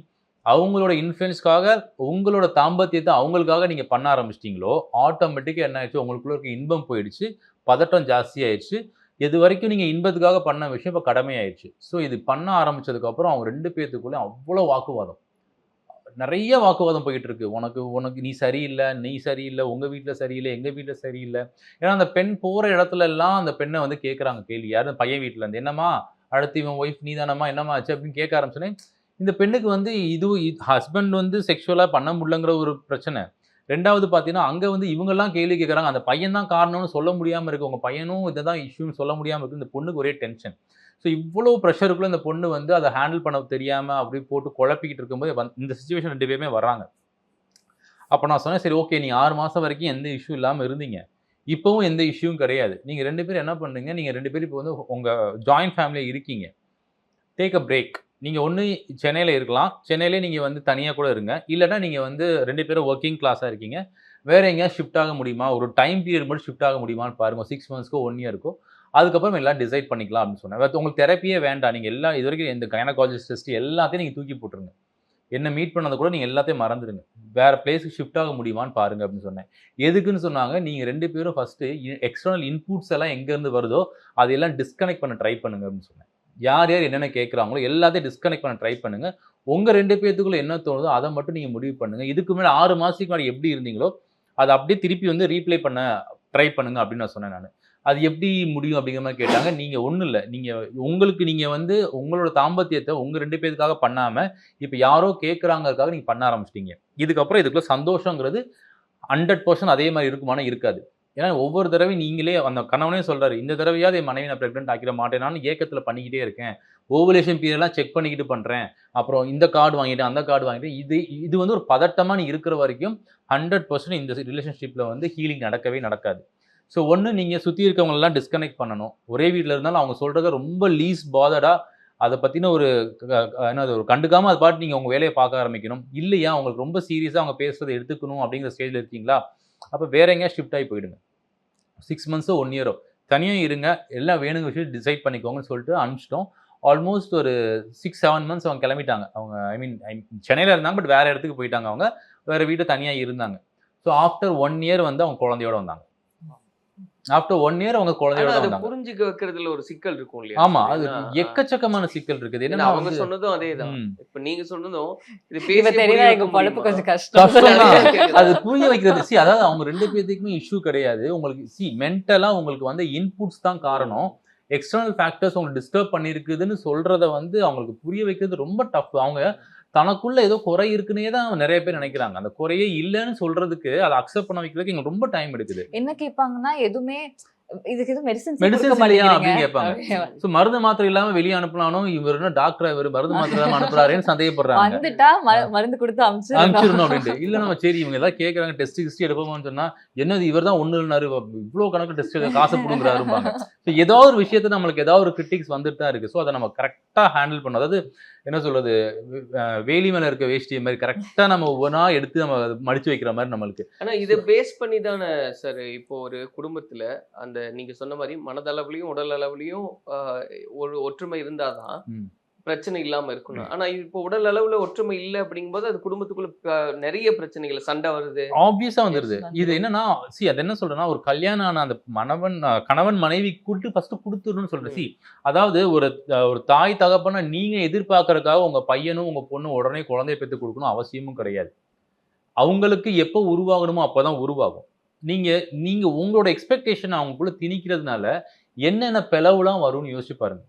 அவங்களோட இன்ஃப்ளூயன்ஸ்க்காக உங்களோட தாம்பத்தியத்தை அவங்களுக்காக நீங்கள் பண்ண ஆரம்பிச்சிட்டிங்களோ ஆட்டோமேட்டிக்காக என்ன ஆயிடுச்சு? உங்களுக்குள்ள இருக்க இன்பம் போயிடுச்சு. பதட்டம் ஜாஸ்தியாயிடுச்சு இது வரைக்கும் நீங்கள் இன்பத்துக்காக பண்ண விஷயம் இப்போ கடமையாயிடுச்சு. ஸோ இது பண்ண ஆரம்பிச்சதுக்கப்புறம் அவங்க ரெண்டு பேர்த்துக்குள்ளே அவ்வளோ வாக்குவாதம். நிறைய வாக்குவாதம் போயிட்டு இருக்கு உனக்கு உனக்கு நீ சரியில்லை நீ சரியில்லை உங்கள் வீட்டில் சரியில்லை எங்கள் வீட்டில் சரியில்லை. ஏன்னா அந்த பெண் போகிற இடத்துல எல்லாம் அந்த பெண்ணை வந்து கேட்குறாங்க கேள்வி யாரும் பையன் வீட்டில் இருந்து. என்னம்மா? அடுத்து இவன் ஒய்ஃப் நீ தானம்மா என்னம்மா ஆச்சு? அப்படின்னு கேட்க ஆரம்பிச்சோன்னே இந்த பெண்ணுக்கு வந்து இது ஹஸ்பண்ட் வந்து செக்ஷுவலாக பண்ண முடியலங்கிற ஒரு பிரச்சனை. ரெண்டாவது பார்த்தீங்கன்னா அங்கே வந்து இவங்கெல்லாம் கேள்வி கேட்குறாங்க அந்த பையன் தான் காரணம்னு சொல்ல முடியாமல் இருக்குது உங்கள் பையனும் இதை தான் இஷ்யூன்னு சொல்ல முடியாமல் இருக்குது இந்த பொண்ணுக்கு ஒரே டென்ஷன் ஸோ இவ்வளோ ப்ரெஷருக்குள்ளே இந்த பொண்ணு வந்து அதை ஹேண்டில் பண்ண தெரியாமல் அப்படி போட்டு குழப்பிக்கிட்டு இருக்கும்போது இந்த சுச்சுவேஷன் ரெண்டு பேருமே வராங்க அப்போ நான் சொன்னேன் சரி ஓகே நீங்கள் ஆறு மாதம் வரைக்கும் எந்த இஷ்யூ இல்லாமல் இருந்தீங்க. இப்போவும் எந்த இஷ்யூவும் கிடையாது. நீங்கள் ரெண்டு பேரும் என்ன பண்ணுறீங்க நீங்கள் ரெண்டு பேரும் இப்போ வந்து உங்கள் ஜாயிண்ட் ஃபேமிலியாக இருக்கீங்க. டேக் அ பிரேக் நீங்கள் ஒன்று சென்னையில் இருக்கலாம். சென்னையிலே நீங்கள் வந்து தனியாக கூட இருங்க. இல்லைன்னா நீங்கள் வந்து ரெண்டு பேரும் ஒர்க்கிங் கிளாஸாக இருக்கீங்க. வேற எங்கேயா ஷிஃப்ட் ஆக முடியுமா? ஒரு டைம் பீரியட் மட்டும் ஷிஃப்ட் ஆக முடியுமான்னு பாருங்கள் சிக்ஸ் மந்த்ஸ்க்கோ ஒன் இயருக்கோ அதுக்கப்புறம் எல்லாம் டிசைட் பண்ணிக்கலாம் அப்படின்னு சொன்னேன். உங்களுக்கு தெரப்பியே வேண்டாம். நீங்கள் எல்லாம் இது வரைக்கும் இந்த கைனகாலஜிஸ்ட் டெஸ்ட் எல்லாத்தையும் நீங்கள் தூக்கி போட்டுருங்க. என்ன மீட் பண்ணதை கூட நீங்கள் எல்லாத்தையும் மறந்துடுங்க வேறு பிளேஸுக்கு ஷிஃப்ட் ஆக முடியுமான்னு பாருங்க அப்படின்னு சொன்னேன். எதுக்குன்னு சொன்னாங்க? நீங்கள் ரெண்டு பேரும் ஃபஸ்ட்டு எக்ஸ்டர்னல் இன்புட்ஸ் எல்லாம் எங்கேருந்து வருதோ அதையெல்லாம் டிஸ்கனெக்ட் பண்ண ட்ரை பண்ணுங்க அப்படின்னு சொன்னேன். யார் யார் என்னென்ன கேட்குறாங்களோ எல்லாத்தையும் டிஸ்கனெக்ட் பண்ண ட்ரை பண்ணுங்கள் உங்கள் ரெண்டு பேர்த்துக்குள்ளே என்ன தோணுதோ அதை மட்டும் நீங்கள் முடிவு பண்ணுங்கள் இதுக்கு மேலே ஆறு மாதத்துக்கு முன்னாடி எப்படி இருந்தீங்களோ அதை அப்படியே திருப்பி வந்து ரீப்ளே பண்ண ட்ரை பண்ணுங்க அப்படின்னு நான் சொன்னேன் நான். அது எப்படி முடியும் அப்படிங்கிற மாதிரி கேட்டாங்க. நீங்கள் ஒன்றும் இல்லை. நீங்கள் உங்களுக்கு நீங்கள் வந்து உங்களோட தாம்பத்தியத்தை உங்கள் ரெண்டு பேருக்காக பண்ணாமல் இப்போ யாரோ கேட்குறாங்கிறதுக்காக நீங்கள் பண்ண ஆரம்பிச்சிட்டிங்க. இதுக்கப்புறம் இதுக்குள்ளே சந்தோஷங்கிறது ஹண்ட்ரட் பர்சன்ட் அதே மாதிரி இருக்குமானா இருக்காது. ஏன்னா ஒவ்வொரு தடவையும் நீங்களே அந்த கணவனே சொல்கிறாரு இந்த தடவையாவது என் மனைவி நான் ப்ரெக்னென்ட் ஆக்கிட மாட்டேனான்னு ஏக்கத்தில் பண்ணிக்கிட்டே இருக்கேன். ஓவலேஷன் பீரியட்லாம் செக் பண்ணிக்கிட்டு பண்ணுறேன் அப்புறம் இந்த கார்டு வாங்கிட்டேன் அந்த கார்டு வாங்கிட்டேன் இது இது வந்து ஒரு பதட்டமாக நீ இருக்கிற வரைக்கும் ஹண்ட்ரட் பர்சன்ட் இந்த ரிலேஷன்ஷிப்பில் வந்து ஹீலிங் நடக்கவே நடக்காது. ஸோ ஒன்று நீங்கள் சுற்றி இருக்கவங்களெல்லாம் டிஸ்கனெக்ட் பண்ணணும். ஒரே வீட்டில் இருந்தாலும் அவங்க சொல்கிறத ரொம்ப லீஸ் பாதடாக அதை பற்றின ஒரு என்ன என்னது ஒரு கண்டுக்காமல் அது பாட்டு நீங்கள் உங்கள் வேலையை பார்க்க ஆரம்பிக்கணும். இல்லையா அவங்களுக்கு ரொம்ப சீரியஸாக அவங்க பேசுறதை எடுத்துக்கணும் அப்படிங்கிற ஸ்டேஜில் இருக்கீங்களா? அப்போ வேற எங்கேயா ஷிஃப்ட் ஆகி போயிடுங்க. சிக்ஸ் மந்த்ஸோ ஒன் இயரோ தனியாக இருங்க. எல்லாம் வேணுங்க விஷயம் டிசைட் பண்ணிக்கோங்கன்னு சொல்லிட்டு அனுப்பிச்சிட்டோம். ஆல்மோஸ்ட் ஒரு சிக்ஸ் செவன் மந்த்ஸ் அவங்க கிளம்பிட்டாங்க. அவங்க ஐ மீன் சென்னையில் இருந்தாங்க பட் வேற இடத்துக்கு போயிட்டாங்க அவங்க. வேறு வீட்டை தனியாக இருந்தாங்க. ஸோ ஆஃப்டர் ஒன் இயர் வந்து அவங்க குழந்தையோட வந்தாங்க. ஆஃப்டர் ஒன் இயர் அவங்க குழந்தையோட புரிஞ்சுக்க வைக்கிறதுல ஒரு சிக்கல் இருக்கும் இல்லையா? ஆமா அது எக்கச்சக்கமான சிக்கல் இருக்குது. என்னன்னா அவங்க சொன்னதும் அதேதான். இப்ப நீங்க சொன்னதும் இது பேசி தெரியல புரிய எங்க பொழப்பு? கொஞ்சம் கஷ்டம்? *laughs* அது புரிய வைக்கிறது. சி அதாவது அவங்க ரெண்டு பேர்த்துக்குமே இஷ்யூ கிடையாது. உங்களுக்கு சி மென்டலா உங்களுக்கு வந்து இன்புட்ஸ் தான் காரணம். எக்ஸ்டர்னல் ஃபேக்டர்ஸ் உங்களுக்கு டிஸ்டர்ப் பண்ணியிருக்குதுன்னு சொல்றத வந்து அவங்களுக்கு புரிய வைக்கிறது ரொம்ப டஃப் அவங்க தனக்குள்ள ஏதோ குறை இருக்குன்னே தான் நிறைய பேர் நினைக்கிறாங்க. அந்த குறையே இல்லைன்னு சொல்றதுக்கு அதை அக்செப்ட் பண்ண வைக்கிறதுக்கு எங்களுக்கு ரொம்ப டைம் எடுக்குது. என்ன கேட்பாங்கன்னா எதுவுமே இதுக்கு எதுவும் மெடிசன் மெடிசன்ஸ் இல்லையா அப்படின்னு கேட்பாங்க. ஸோ மருந்து மாத்திரை இல்லாம வெளியே அனுப்பினாலும் இவர் என்ன டாக்டர் இவர் மருந்து மாத்திரை இல்லாம அனுப்புறாருன்னு சந்தேகப்படுறாங்க. வந்துட்டா மருந்து கொடுத்து அனுப்பிச்சிடணும். அமிச்சிடணும் அப்படின்ட்டு. இல்ல நம்ம சரி இவங்க ஏதாவது கேட்கறாங்க டெஸ்ட் ஹிஸ்ட்ரி எடுப்போமான்னு சொன்னா என்னது இவர் தான் ஒண்ணு இல்லைனாரு இவ்வளவு கணக்கு டெஸ்ட் காசு கொடுக்குறாருப்பாங்க ஸோ ஏதோ ஒரு விஷயத்த நம்மளுக்கு ஏதாவது ஒரு கிரிட்டிக்ஸ் வந்துட்டு தான் இருக்கு. ஸோ அதை நம்ம கரெக்டா ஹேண்டில் பண்ணணும். அதாவது என்ன சொல்றது வேலி மேல இருக்க வேஷ்டி மாதிரி கரெக்டா நம்ம ஒவ்வொன்றா எடுத்து நம்ம மடிச்சு வைக்கிற மாதிரி நம்மளுக்கு ஆனா இதை பேஸ் பண்ணி தானே சார் இப்போ ஒரு குடும்பத்துல அந்த நீங்க சொன்ன மாதிரி மனதளவுலயும் உடல் அளவுலயும் ஒரு ஒற்றுமை இருந்தாதான். பிரச்சனை இல்லாம இருக்கணும் ஆனா இப்போ உடல் அளவுல ஒற்றுமை இல்ல அப்படிங்கும்போது அது குடும்பத்துக்குள்ள நிறைய பிரச்சனைகள் சண்டை வருது. ஆப்வியஸா வந்துருது. Yes, இது என்னன்னா சி அது என்ன சொல்றேன்னா ஒரு கல்யாணம் ஆன அந்த மணவன் கணவன் மனைவி கூட்டு ஃபர்ஸ்ட் கொடுத்துடணும்னு சொல்றேன். சி அதாவது ஒரு ஒரு தாய் தகப்பன நீங்க எதிர்பார்க்கறதுக்காக உங்க பையனும் உங்க பொண்ணும் உடனே குழந்தைய பெற்று கொடுக்கணும் அவசியமும் கிடையாது. அவங்களுக்கு எப்போ உருவாகணுமோ அப்பதான் உருவாகும். நீங்க நீங்க உங்களோட எக்ஸ்பெக்டேஷன் அவங்களுக்குள்ள திணிக்கிறதுனால என்னென்ன பிளவுலாம் வரும்னு யோசிச்சு பாருங்க.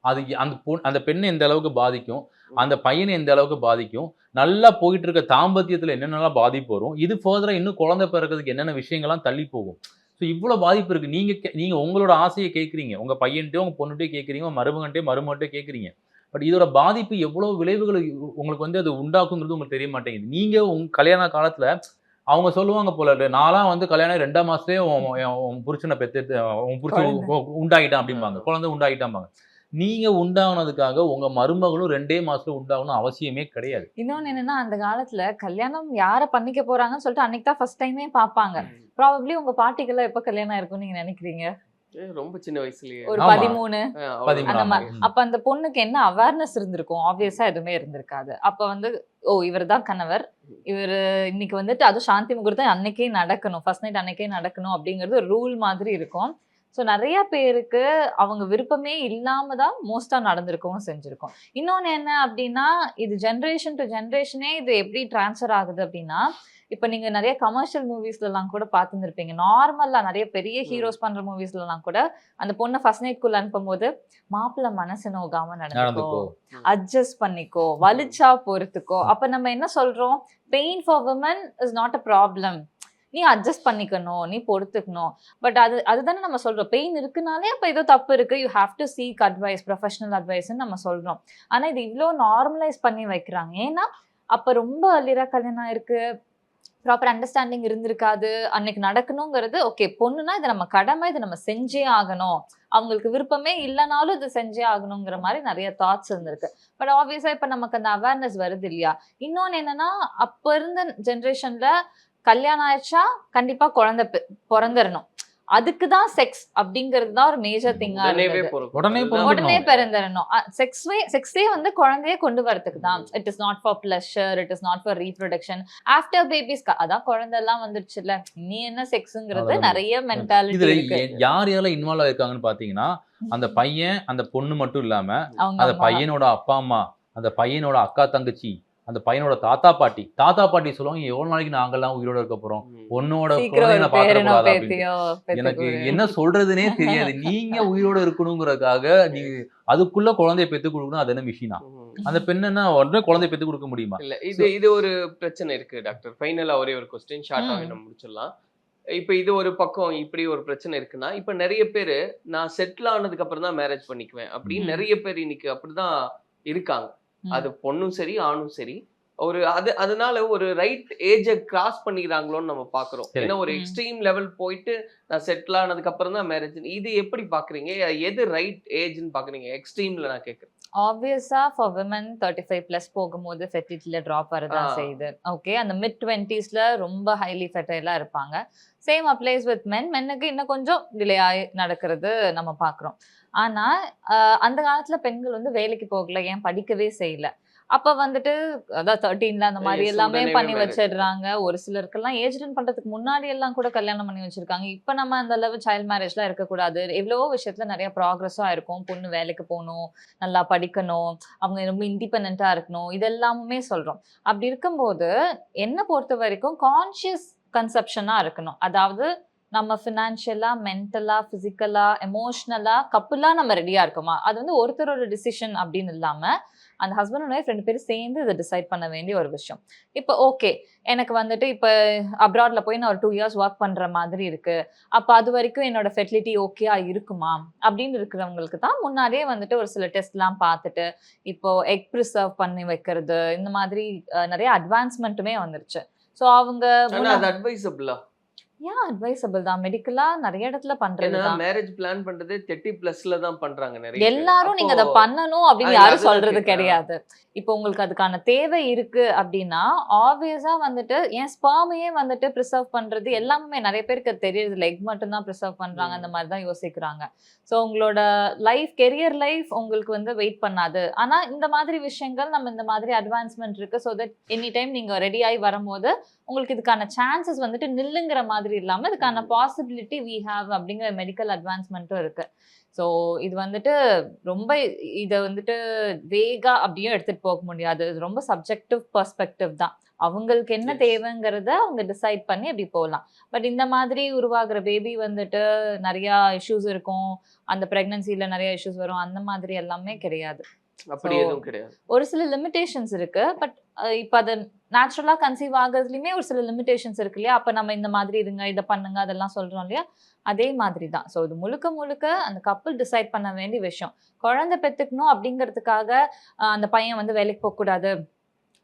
அது அந்த பொண் அந்த பெண்ணை எந்த அளவுக்கு பாதிக்கும் அந்த பையனை எந்த அளவுக்கு பாதிக்கும் நல்லா போயிட்டு இருக்க தாம்பத்தியத்துல என்னென்னலாம் பாதிப்பு வரும் இது ஃபர்தரா இன்னும் குழந்தை பிறக்கிறதுக்கு என்னென்ன விஷயங்கள்லாம் தள்ளி போகும். ஸோ இவ்வளோ பாதிப்பு இருக்கு. நீங்க கே- நீங்க உங்களோட ஆசையை கேட்குறீங்க. உங்க பையன்ட்டே உங்க பொண்ணுகிட்டே கேட்குறீங்க மருமகன்ட்டே மருமகிட்டே கேட்குறீங்க. பட் இதோட பாதிப்பு எவ்வளவு விளைவுகளை உங்களுக்கு வந்து அது உண்டாக்குங்கிறது உங்களுக்கு தெரிய மாட்டேங்குது. நீங்க உங்க கல்யாண காலத்துல அவங்க சொல்லுவாங்க போல நான்லாம் வந்து கல்யாணம் ரெண்டாம் மாசத்துலயே உன் புருஷனை பெத்து உன் புருஷன் உண்டாகிட்டான் அப்படிம்பாங்க. குழந்தை உண்டாகிட்டாம்பாங்க நீங்க உண்டானதுக்காக உங்க மருமகளும் ரெண்டே மாசத்துல உண்டாகணும் அவசியமே கிடையாது. இன்னொன்னு என்னன்னா அந்த காலத்துல கல்யாணம் யார பண்ணிக்க போறாங்கன்னு சொல்லிட்டு அன்னைக்கு தான் ஃபர்ஸ்ட் டைமே பாப்பாங்க ப்ராபப்ளி உங்க பாட்டிக்கெல்லாம் எப்ப கல்யாணம் இருக்கும்னு நீங்க நினைக்கிறீங்க? ரொம்ப சின்ன வயசுலயே. ஒரு. பதிமூணு. அப்ப அந்த பொண்ணுக்கு என்ன அவேர்னஸ் இருந்திருக்கும்? ஆப்வியஸா எதுவுமே இருந்திருக்காது. அப்ப வந்து ஓ இவர் தான் கணவர். இவர் இன்னைக்கு வந்துட்டு அதுவும் சாந்தி முகூர்த்தம் அன்னைக்கே நடக்கணும். ஃபர்ஸ்ட் நைட் அன்னைக்கே நடக்கணும். அப்படிங்கிறது ஒரு ரூல் மாதிரி இருக்கும். ஸோ நிறைய பேருக்கு அவங்க விருப்பமே இல்லாம தான் மோஸ்டா நடந்திருக்கவும் செஞ்சிருக்கோம். இன்னொன்னு என்ன அப்படின்னா இது ஜென்ரேஷன் டு ஜென்ரேஷனே இது எப்படி ட்ரான்ஸ்ஃபர் ஆகுது அப்படின்னா இப்போ நீங்க நிறைய கமர்ஷியல் மூவிஸ்லாம் கூட பார்த்துருப்பீங்க நார்மலா நிறைய பெரிய ஹீரோஸ் பண்ற மூவிஸ்லாம் கூட அந்த பொண்ணை ஃபர்ஸ்ட் நைட்குள்ள அனுப்பும்போது மாப்பிள்ளை மனசு நோகாம நடந்துக்கோ அட்ஜஸ்ட் பண்ணிக்கோ வலிச்சா பொறுத்துக்கோ. அப்ப நம்ம என்ன சொல்றோம்? Pain for women is not a problem நீ அட்ஜஸ்ட் பண்ணிக்கணும் நீ பொறுத்துக்கணும். பட் அது அதுதானே நம்ம சொல்கிறோம் பெயின் இருக்குனாலே அப்போ ஏதோ தப்பு இருக்குது you have to seek advice professional அட்வைஸ்ன்னு நம்ம சொல்கிறோம் ஆனால் இது இவ்வளோ நார்மலைஸ் பண்ணி வைக்கிறாங்க. ஏன்னா அப்போ ரொம்ப அலிரா கல்யாணம் இருக்கு ப்ராப்பர் அண்டர்ஸ்டாண்டிங் இருந்திருக்காது. அன்னைக்கு நடக்கணுங்கிறது ஓகே பொண்ணுனா இது நம்ம கடமை இது நம்ம செஞ்சே ஆகணும். அவங்களுக்கு விருப்பமே இல்லைனாலும் இது செஞ்சே ஆகணுங்கிற மாதிரி நிறைய தாட்ஸ் இருந்திருக்கு. பட் ஆப்வியஸாக இப்போ நமக்கு அந்த அவேர்னஸ் வருது இல்லையா? இன்னொன்று என்னன்னா அப்போ இருந்த ஜென்ரேஷனில் கல்யாணம் ஆயிடுச்சா? கண்டிப்பா குழந்தை பெ- பிறந்திரணும். அதுக்கு தான் செக்ஸ் அப்படிங்கிறது தான் ஒரு மேஜர் திங்கா. உடனே பிறந்துடணும். உடனே பிறந்திரணும். செக்ஸ்வே செக்ஸே வந்து குழந்தைய கொண்டு வரதுக்கு தான். It is not for pleasure it is not for reproduction after babies அதான் குழந்தை எல்லாம் வந்துருச்சுல்ல. நீ என்ன செக்ஸ்ங்கிறது. நிறைய மென்டாலிட்டி யார் யாரெல்லாம் இன்வால்வ் ஆயிருக்காங்கன்னு பாத்தீங்கன்னா அந்த பையன் அந்த பொண்ணு மட்டும் இல்லாம அந்த. பையனோட அப்பா அம்மா அந்த பையனோட அக்கா தங்கச்சி அந்த பையனோட தாத்தா பாட்டி தாத்தா பாட்டி சொல்லுவாங்க எவ்வளவு நாளைக்கு நாங்கெல்லாம் உயிரோட இருக்க போறோம். உன்னோட எனக்கு என்ன சொல்றதுனே தெரியாது நீங்க உயிரோட இருக்கணுங்கிறதுக்காக நீங்க அதுக்குள்ள குழந்தைய பெத்து கொடுக்கணும் அது என்ன மிஷினா. அந்த பெண் என்ன உடனே குழந்தைய பெத்து கொடுக்க முடியுமா இல்ல இது இது ஒரு பிரச்சனை இருக்கு டாக்டர் ஃபைனலா ஒரே ஒரு கொஸ்டின் ஷார்ட்டாவே ம். நம்ம முடிச்சிடலாம் இப்ப இது ஒரு பக்கம் இப்படி ஒரு பிரச்சனை இருக்குன்னா இப்ப நிறைய பேரு நான் செட்டில் ஆனதுக்கு அப்புறம் தான் மேரேஜ் பண்ணிக்குவேன் அப்படின்னு. நிறைய பேர் இன்னைக்கு அப்படிதான் இருக்காங்க. அது பொண்ணும் சரி ஆணும் சரி. ஒரு அது அதனால ஒரு ரைட் ஏஜை கிராஸ் பண்ணிக்கிறாங்களோன்னு நம்ம பாக்குறோம். ஏன்னா ஒரு. எக்ஸ்ட்ரீம் லெவல் போயிட்டு நான் செட்டில் ஆனதுக்கு அப்புறம் தான் மேரேஜ் இது எப்படி பாக்குறீங்க? எது ரைட் ஏஜ்னு பாக்குறீங்க? எக்ஸ்ட்ரீம்ல நான் கேக்குறேன். Obviously for women thirty five plus போகும்போது ஃபெர்டிலிட்டியில் ட்ராப் வரதான். செய்யுது. ஓகே அந்த மிட் டுவெண்ட்டீஸ்ல ரொம்ப ஹைலி ஃபெர்டைலாக இருப்பாங்க. சேம் அப்ளைஸ் வித் மென் மென்னுக்கு இன்னும் கொஞ்சம் டிலே ஆகி நடக்கிறது நம்ம பார்க்குறோம் ஆனால் அந்த காலத்தில் பெண்கள் வந்து வேலைக்கு போகல ஏன் படிக்கவே செய்யல. அப்போ வந்துட்டு அதான் தேர்ட்டீன்ல அந்த மாதிரி எல்லாமே பண்ணி. வச்சிடுறாங்க. ஒரு சிலருக்கெல்லாம் ஏஜ் அட்டன் பண்றதுக்கு முன்னாடி எல்லாம் கூட கல்யாணம் பண்ணி வச்சிருக்காங்க. இப்போ நம்ம அந்த அளவு சைல்ட் மேரேஜ்லாம் இருக்கக்கூடாது எவ்வளவோ விஷயத்துல நிறைய ப்ராக்ரஸாக இருக்கும். பொண்ணு வேலைக்கு போகணும் நல்லா படிக்கணும் அவங்க ரொம்ப இண்டிபெண்ட்டாக இருக்கணும். இதெல்லாமுமே சொல்றோம். அப்படி இருக்கும்போது என்னை பொறுத்த வரைக்கும் கான்ஷியஸ் கன்செப்ஷனாக இருக்கணும். அதாவது நம்ம ஃபினான்ஷியலாக மென்டலாக ஃபிசிக்கலாக எமோஷ்னலாக கப்புலாக நம்ம ரெடியாக இருக்கோமா? அது வந்து ஒருத்தரோட டிசிஷன் அப்படின்னு இல்லாமல் அந்த ஹஸ்பண்ட் அண்ட் ஒய்ஃப் ரெண்டு பேரும் சேர்ந்து இதை டிசைட் பண்ண வேண்டிய ஒரு விஷயம். இப்போ ஓகே எனக்கு வந்துட்டு இப்போ அப்ராட்ல போய் நான் ஒரு டூ இயர்ஸ் ஒர்க் பண்ணுற மாதிரி இருக்கு. அப்போ அது வரைக்கும் என்னோட ஃபெர்டிலிட்டி ஓகேயா இருக்குமா? அப்படின்னு இருக்கிறவங்களுக்கு தான் முன்னாடியே வந்துட்டு ஒரு சில டெஸ்ட்லாம் பார்த்துட்டு இப்போ எக் ப்ரிசர்வ் பண்ணி வைக்கிறது இந்த மாதிரி நிறைய அட்வான்ஸ்மெண்ட்டுமே வந்துருச்சு. ஸோ அவங்க அட்வைசபிளா ஏன் அட்வைசபிள் தான்? மெடிக்கலா நிறைய இடத்துல பண்றது மேரேஜ் பிளான் பண்றது தேர்ட்டி பிளஸ்ல தான் பண்றாங்க நிறைய. எல்லாரும் நீங்க அதை பண்ணணும் அப்படின்னு யாரும் சொல்றது. கிடையாது. இப்போ உங்களுக்கு அதுக்கான தேவை இருக்கு அப்படின்னா ஆப்வியஸா வந்துட்டு என் ஸ்பாமையே வந்துட்டு ப்ரிசர்வ் பண்றது எல்லாமே நிறைய பேருக்கு இல்லை எக் மட்டும் தான் ப்ரிசர்வ் பண்றாங்க. அந்த மாதிரி தான் யோசிக்கிறாங்க. ஸோ உங்களோட லைஃப் கெரியர் லைஃப் உங்களுக்கு வந்து வெயிட் பண்ணாது. ஆனா இந்த மாதிரி விஷயங்கள் நம்ம இந்த மாதிரி அட்வான்ஸ்மெண்ட் இருக்கு. ஸோ தட் எனி டைம் நீங்க ரெடி ஆகி வரும்போது உங்களுக்கு இதுக்கான சான்சஸ் வந்துட்டு நில்லுங்கிற மாதிரி இல்லாம இதுக்கான. பாசிபிலிட்டி வி ஹாவ் அப்படிங்கிற மெடிக்கல் அட்வான்ஸ்மெண்ட்டும் இருக்கு. ஸோ இது வந்துட்டு ரொம்ப இதை வந்துட்டு வேகா அப்படியும் எடுத்துட்டு போக முடியாது. ரொம்ப சப்ஜெக்டிவ் பர்ஸ்பெக்டிவ் தான். அவங்களுக்கு என்ன. தேவைங்கிறத அவங்க டிசைட் பண்ணி அப்படி போகலாம். பட் இந்த மாதிரி உருவாகிற பேபி வந்துட்டு நிறைய இஷ்யூஸ் இருக்கும். அந்த பிரெக்னன்சில நிறைய இஷ்யூஸ் வரும். அந்த மாதிரி எல்லாமே கிடையாது. அப்படி எதுவும் கிடையாது. ஒரு சில லிமிடேஷன்ஸ் இருக்கு. பட் இப்போ அது நேச்சுரலா கன்சீவ் ஆகுறதுலயுமே ஒரு சில லிமிடேஷன்ஸ் இருக்கு இல்லையா? அப்ப நம்ம இந்த மாதிரி இருங்க இதை பண்ணுங்க அதெல்லாம் சொல்றோம் இல்லையா? அதே மாதிரி தான். ஸோ இது முழுக்க முழுக்க அந்த கப்பல் டிசைட் பண்ண வேண்டிய விஷயம். குழந்தை பெத்துக்கணும் அப்படிங்கிறதுக்காக அந்த பையன் வந்து வேலைக்கு போகக்கூடாது.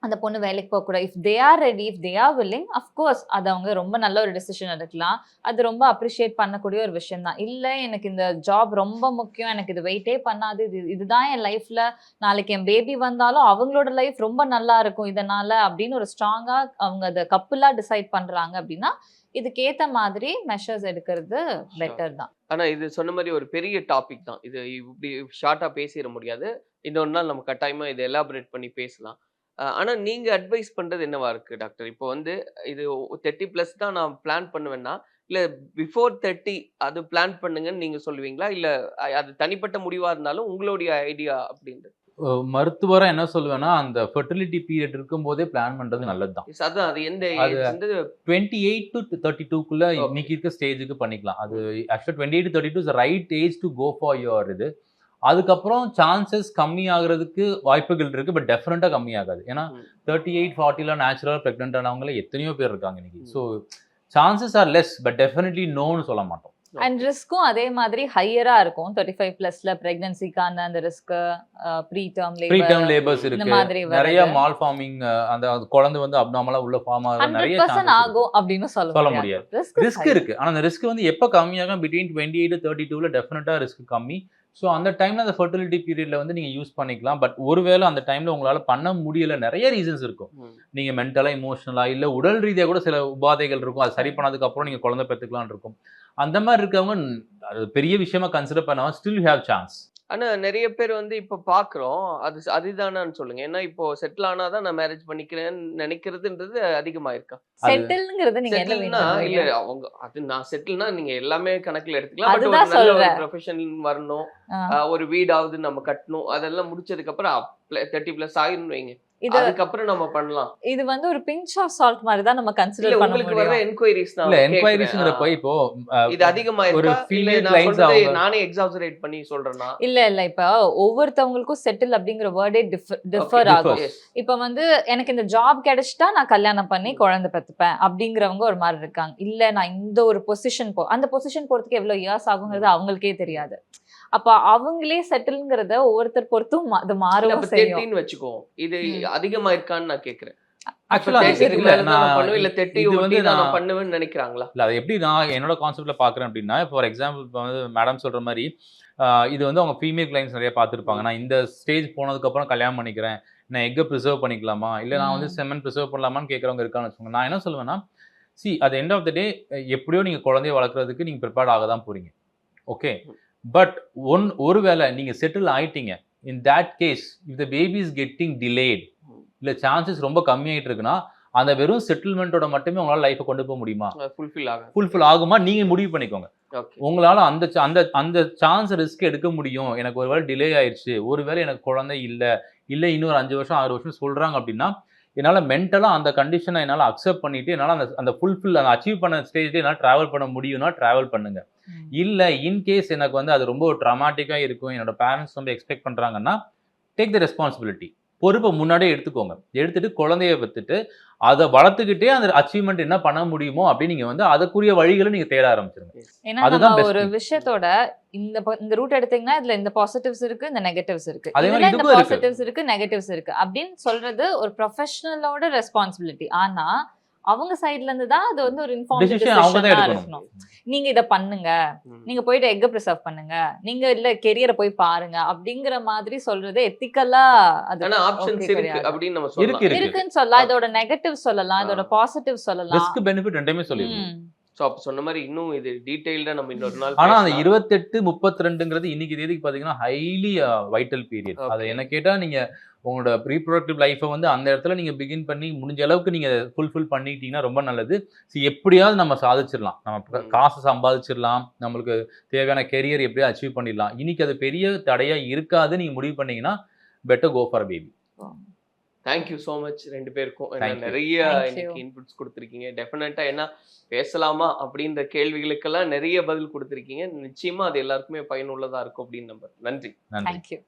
அந்த பொண்ணு வேலைக்கு போகக்கூடாது if they are ready if they are willing of course அது அவங்க ரொம்ப நல்ல ஒரு டெசிஷன் எடுக்கலாம். அது ரொம்ப அப்ரிஷியேட் பண்ணக்கூடிய ஒரு விஷயம் தான். இல்லை எனக்கு இந்த ஜாப் ரொம்ப முக்கியம். எனக்கு இது வெயிட்டே பண்ணாது. இது இதுதான் என் லைஃப்ல நாளைக்கு என் பேபி வந்தாலும் அவங்களோட லைஃப் ரொம்ப நல்லா இருக்கும் இதனால அப்படின்னு ஒரு ஸ்ட்ராங்கா அவங்க அதை கப்புலா டிசைட் பண்றாங்க அப்படின்னா இதுக்கேத்த மாதிரி மெஷர்ஸ் எடுக்கிறது பெட்டர் தான். ஆனா இது சொன்ன மாதிரி ஒரு பெரிய டாபிக் தான். இது இப்படி ஷார்ட்டா பேசிட முடியாது. இன்னொரு நாள் நம்ம கட்டாயமா இதை எலாபரேட் பண்ணி பேசலாம். அஹ் ஆனா நீங்க அட்வைஸ் பண்றது என்னவா இருக்கு டாக்டர்? இப்போ வந்து இது தேர்ட்டி பிளஸ் தான் நான் பிளான் பண்ணுவேன்னா இல்ல பிஃபோர் தேர்ட்டி அது பிளான் பண்ணுங்கன்னு நீங்க சொல்லுவீங்களா? இல்ல அது தனிப்பட்ட முடிவா இருந்தாலும் உங்களுடைய ஐடியா அப்படின்றது? மருத்துவரா என்ன சொல்லுவேன்னா அந்த ஃபெர்டிலிட்டி பீரியட் இருக்கும்போதே பிளான் பண்றது நல்லதுதான். Yes, அதான் அது எந்த டுவெண்ட்டி எயிட் டு தேர்ட்டி டூக்குள்ள. இன்னைக்கு இருக்க ஸ்டேஜுக்கு பண்ணிக்கலாம். அது ஆக்சுவலாக twenty eight thirty two right age to go for your இது. அதுக்கப்புறம் சான்சஸ் கம்மி ஆகுறதுக்கு வாய்ப்புகள் இருக்கு பட் டெஃபினட்டாக கம்மி ஆகாது ஏன்னா. தேர்ட்டி எயிட் ஃபார்ட்டில நேச்சுரல் ப்ரெக்னென்ட் ஆனவங்களே எத்தனையோ பேர் இருக்காங்க இன்னைக்கு. So chances are less but definitely நோன்னு சொல்ல மாட்டோம். அண்ட் ரிஸ்க்கும் அதே மாதிரி ஹையரா இருக்கும். தேர்ட்டி ஃபைவ் பிளஸ்ல பிரெக்னன்சிக்கான அந்த risk pre term pre term labour labours இருக்கு. மாதிரி நிறைய. மால் ஃபார்மிங் அந்த குழந்தை வந்து அப்நார்மலா உள்ள ஃபார்ம் ஆகிற ஹண்ட்ரட் நிறைய. ஆகும் அப்படின்னு சொல்ல சொல்ல முடியாது. முடியாது. ரிஸ்க் இருக்கு. ஆனா அந்த ரிஸ்க் வந்து எப்போ கம்மியாகும்? பிட்வீன் டுவெண்ட்டி எயிட் தேர்ட்டி டூல டெஃபினட்டா ரிஸ்க் கம்மி. ஸோ அந்த டைம்ல அந்த ஃபர்டிலிட்டி பீரியட்ல வந்து நீங்க யூஸ் பண்ணிக்கலாம். பட் ஒருவேளை அந்த டைம்ல உங்களால பண்ண முடியல நிறைய ரீசன்ஸ் இருக்கும். ம். நீங்க மென்டலா இமோஷனலா இல்ல உடல் ரீதியா கூட சில உபாதைகள் இருக்கும். அது சரி பண்ணதுக்கு அப்புறம் நீங்க குழந்தை பெற்றுக்கலாம் இருக்கும். அந்த மாதிரி இருக்கவங்க அது பெரிய விஷயமா கன்சிடர் பண்ணாம ஸ்டில் ஹேவ் சான்ஸ் ஆனா நிறைய பேர் வந்து இப்ப பாக்குறோம். அது அதுதானான்னு சொல்லுங்க. ஏன்னா இப்போ செட்டில் ஆனாதான் நான் மேரேஜ் பண்ணிக்கிறேன்னு நினைக்கிறதுன்றது அதிகமா இருக்கா செட்டில்ங்கிறது நீங்க என்ன செட்டில்னா இல்ல அவங்க அது நான் செட்டில்னா நீங்க எல்லாமே கணக்குல எடுத்துக்கலாம். பட் ஒரு நல்ல ஒரு. ப்ரொஃபஷன் வரணும். ஒரு வீடாவது நம்ம கட்டணும். அதெல்லாம் முடிச்சதுக்கு அப்புறம் தேர்ட்டி பிளஸ் ஆயிரும் வைங்க. இது அதுக்கப்புறம் நம்ம பண்ணலாம். இது வந்து ஒரு பிஞ்ச் ஆஃப் சால்ட் மாதிரி தான் நம்ம கன்சிடர் பண்ண உங்களுக்கு வர முடியும் என்கொயரிஸ் இல்ல என்கொயரிஸ்ங்கிறப்ப இப்போ இது அதிகமா ஒரு clients சொல்றதை அவங்க- நானே எக்ஸாஜரேட் பண்ணி சொல்றேன்னா? இல்ல இல்ல இப்ப ஒவ்வொருத்தவங்களுக்கும் செட்டில் அப்படிங்கிற வேர்டே டிஃபர் ஆகும். இப்ப வந்து எனக்கு இந்த ஜாப் கிடைச்சிட்டா நான் கல்யாணம் பண்ணி குழந்தை பெத்துப்பேன் அப்படிங்கிறவங்க ஒரு மாதிரி இருக்காங்க. இல்ல நான் இந்த ஒரு பொசிஷன் போ அந்த பொசிஷன் போறதுக்கு எவ்வளவு இயர்ஸ் ஆகுங்கிறது அவங்களுக்கே தெரியாது. அப்ப அவங்களே செட்டில்ங்கிறத ஒவ்வொருத்தர் பொறுத்தும் அது அப்ப செய்யும். வச்சுக்கோ. இது. அதிகமா இருக்கான்னு நான் கேக்குறேன். ஆக்சுவலா தேர்ட்டிக்கு இல்ல, தெட்டி நான் பண்ணுவேன்னு நினைக்கிறாங்களா? இல்ல அது எப்படி நான் என்னோட கான்செப்ட்ல பாக்குறேன் அப்படின்னா ஃபார் எக்ஸாம்பிள் இப்போ வந்து மேடம் சொல்ற மாதிரி இது வந்து அவங்க ஃபீமேல் கிளைண்ட்ஸ் நிறைய பார்த்துருப்பாங்க நான் இந்த ஸ்டேஜ் போனதுக்கு அப்புறம் கல்யாணம் பண்ணிக்கிறேன். நான் எக்கை ப்ரிசர்வ் பண்ணிக்கலாமா? இல்ல நான் வந்து. செமன் ப்ரிசர்வ் பண்ணலாமான்னு கேட்கறவங்க இருக்கான்னு வச்சுக்கோங்க. நான் என்ன சொல்லுவேன்னா see at end of the day எப்படியோ நீங்க குழந்தைய வளர்க்குறதுக்கு நீங்க ப்ரிப்பேர்ட் ஆக தான் போறீங்க ஓகே பட் ஒன் ஒருவேளை நீங்க செட்டில் ஆயிட்டீங்க. In that case if the baby is getting delayed இல்ல சான்சஸ் ரொம்ப கம்மியாயிட்டு இருக்குன்னா அந்த வெறும் செட்டில்மெண்ட்டோட மட்டுமே உங்களால லைஃபை கொண்டு போக முடியுமா? ஃபுல்ஃபில் ஆகும் ஃபுல்ஃபில் ஆகுமா? நீங்க முடிவு பண்ணிக்கோங்க. உங்களால அந்த அந்த அந்த சான்ஸ் ரிஸ்க் எடுக்க முடியும். எனக்கு ஒருவேளை டிலே ஆயிடுச்சு ஒருவேளை எனக்கு குழந்தை இல்ல. இல்ல இன்னொரு அஞ்சு வருஷம் ஆறு வருஷம் சொல்றாங்க அப்படின்னா என்னால மென்டலா அந்த கண்டிஷனை என்னால அக்செப்ட் பண்ணிட்டு என்னால அந்த அந்த ஃபுல்ஃபில் அந்த அச்சீவ் பண்ண ஸ்டேஜ்ல என்னால டிராவல் பண்ண முடியும்னா டிராவல் பண்ணுங்க. ம். இல்ல இன்கேஸ் எனக்கு வந்து அது ரொம்ப ட்ராமாட்டிக்கா இருக்கும் என்னோட பேரண்ட்ஸ் ரொம்ப எக்ஸ்பெக்ட் பண்றாங்கன்னா டேக் த ரெஸ்பான்சிபிலிட்டி பொறுப்பை முன்னாடியே எடுத்துக்கோங்க. எடுத்துட்டு குழந்தைய பெற்றுட்டு அதை வளர்த்துக்கிட்டே அந்த அச்சீவ்மெண்ட் என்ன பண்ண முடியுமோ அப்படின்னு நீங்க வந்து அதுக்குரிய வழிகளை நீங்க தேட ஆரம்பிச்சிருங்க. ஏன்னா அதுதான் ஒரு. விஷயத்தோட இந்த இந்த ரூட் எடுத்தீங்கன்னா இதுல இந்த பாசிட்டிவ்ஸ் இருக்கு இந்த நெகட்டிவ்ஸ் இருக்கு. அதே மாதிரி இதுல இந்த. பாசிட்டிவ்ஸ் இருக்கு. நெகட்டிவ்ஸ் இருக்கு அப்படின்னு சொல்றது ஒரு ப்ரொஃபஷனலோட ரெஸ்பான்சிபிலிட்டி ஆனா அவங்க சைடுல இருந்து தான் அது வந்து ஒரு இன்ஃபார்ம் நீங்க இத பண்ணுங்க. நீங்க போயிட்டு எக்க ப்ரிசர்வ் பண்ணுங்க. நீங்க இல்ல கெரியரை போய் பாருங்க. அப்படிங்கிற மாதிரி சொல்றது எத்திக்கலா அது. இருக்குன்னு சொல்லலாம். இதோட நெகட்டிவ் சொல்லலாம். இதோட பாசிட்டிவ் சொல்லலாம். சோ அப்ப சொன்ன மாதிரி இன்னும் இது டீடைல்டா நம்ம இன்னொரு நாள் ஆனா அந்த. இருபத்தெட்டு முப்பத்தி ரெண்டுங்கிறது இன்னைக்கு தேதிக்கு பாத்தீங்கன்னா ஹைலி வைட்டல் பீரியட் அதை. என்ன கேட்டா நீங்க உங்களோட ரீப்ரொடக்டிவ் லைஃப்பை வந்து அந்த இடத்துல நீங்க பிகின் பண்ணி முடிஞ்ச அளவுக்கு நீங்க ஃபுல்ஃபில் பண்ணிட்டீங்கன்னா ரொம்ப நல்லது. ஸோ எப்படியாவது நம்ம சாதிச்சிடலாம். நம்ம. காசு சம்பாதிச்சிடலாம். நம்மளுக்கு தேவையான கெரியர் எப்படியா அச்சீவ் பண்ணிடலாம். இன்னைக்கு அது பெரிய தடையா இருக்காது நீங்க முடிவு பண்ணீங்கன்னா better go for baby thank you so much ரெண்டு பேருக்கும். நிறைய. இன்னைக்கு இன்புட்ஸ் கொடுத்துருக்கீங்க. டெஃபினட்டா என்ன பேசலாமா அப்படின்ற கேள்விகளுக்கெல்லாம் நிறைய பதில் கொடுத்துருக்கீங்க. நிச்சயமா அது எல்லாருக்குமே பயனுள்ளதா இருக்கும் அப்படின்னு நம்பர் நன்றி. you.